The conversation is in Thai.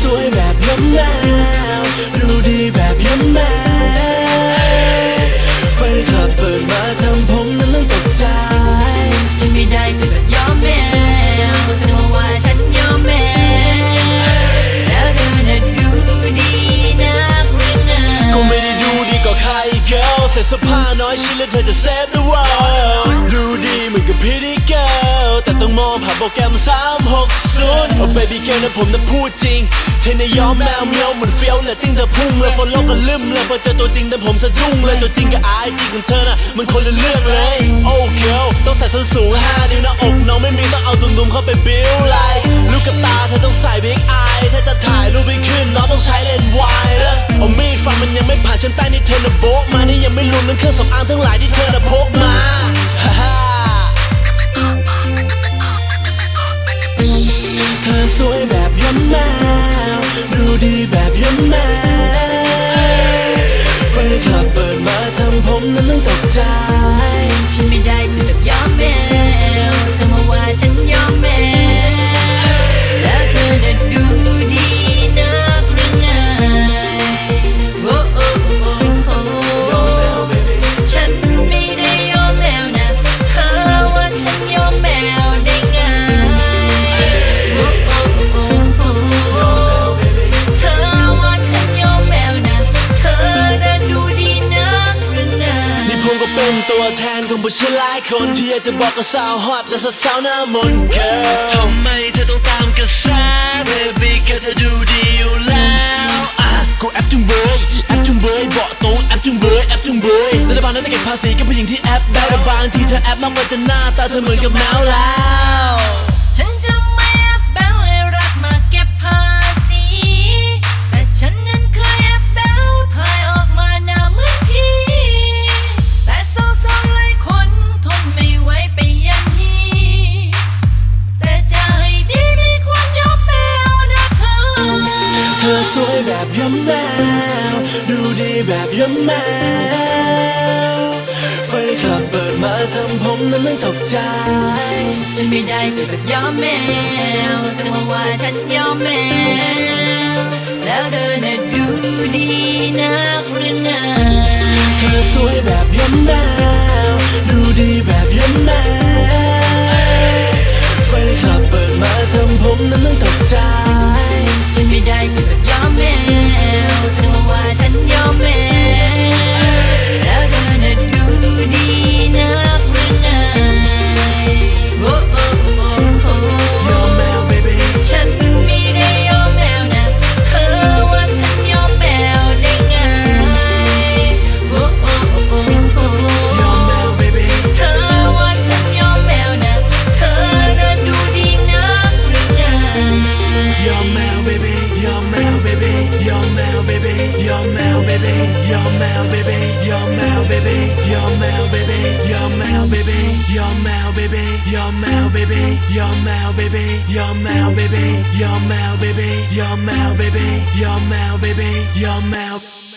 suối แบบน้ำหนาวดูดีแบบย้ำหนาว ส่เสื้อผ้าน้อยชิ้นแล้วเธอจะเซฟ the world ดูดีเหมือนกับพี่ดี girl แต่ต้องมองผ่านโปรแกรม 360 oh baby girl นะผมนะพูดจริง เธอในะยอมแมวเมียวเหมือนเฟี้ยวเลยติ้งเธอพุ่งเลยฟอลโล่ก็ลืมเลยพอเจอตัวจริงแต่ผมสะดุ้งเลยตัวจริงกับไอจีของเธอน่ะมันคนละเรื่องเลย oh girl ต้องใส่ส้นสูง5นิ้วน้าอกน้องไม่มีต้องเอาดุมๆเข้าไปบิ้วไลลูกกระตาเธอต้องใส่บิ๊กไอถ้าจะถ่ายรูปให้ขึ้นน้องต้องใช้เลนส์ว มันยังไม่ผ่านฉันแป้นี่เธอนะโบะมานี่ยังไม่รวมถึงเครื่องสำอางทั้งหลายที่เธอนะพกมาฮ่าฮ่าเธอสวยแบบย้ำแมวดูดีแบบย้ำแมวไฟคลับเปิดมาทำผมนั้นต้องตกใจฉันไม่ได้ นของผู้ชายหลายคนที่อยากจะบอกกับสาวฮอตและสาวหน้ามนต์ girl ทำไมเธอต้องตามกระแส baby แค่เธอดูดีอยู่แล้วอะกูแอปจุงเบยแอปจุงเบยบอกตรงแอปจุงเบยแอปจุงเบยรัฐบาลน่าจะเก็บภาษีกับผู้หญิงที่แอปได้แต่บางทีเธอแอปมากกว่าจะหน้าตาเธอเหมือนกับแมวแล้ว ฉันจะ อสวยแบบย้ำแมว ดูดีแบบย้ำแมวไฟคลับเปิดมาทำผมนั้นต้องตกใจ ฉันไม่ได้สิแบบยอมแมวเธอมาว่าฉันยอมแมว แล้วเธอน่ะดูดีนักหรือไงเธอสวยแบบย้ำแมว mouth, baby, your mouth, baby, your mouth, baby, your mouth, baby, your mouth, baby, your mouth, baby, your mouth.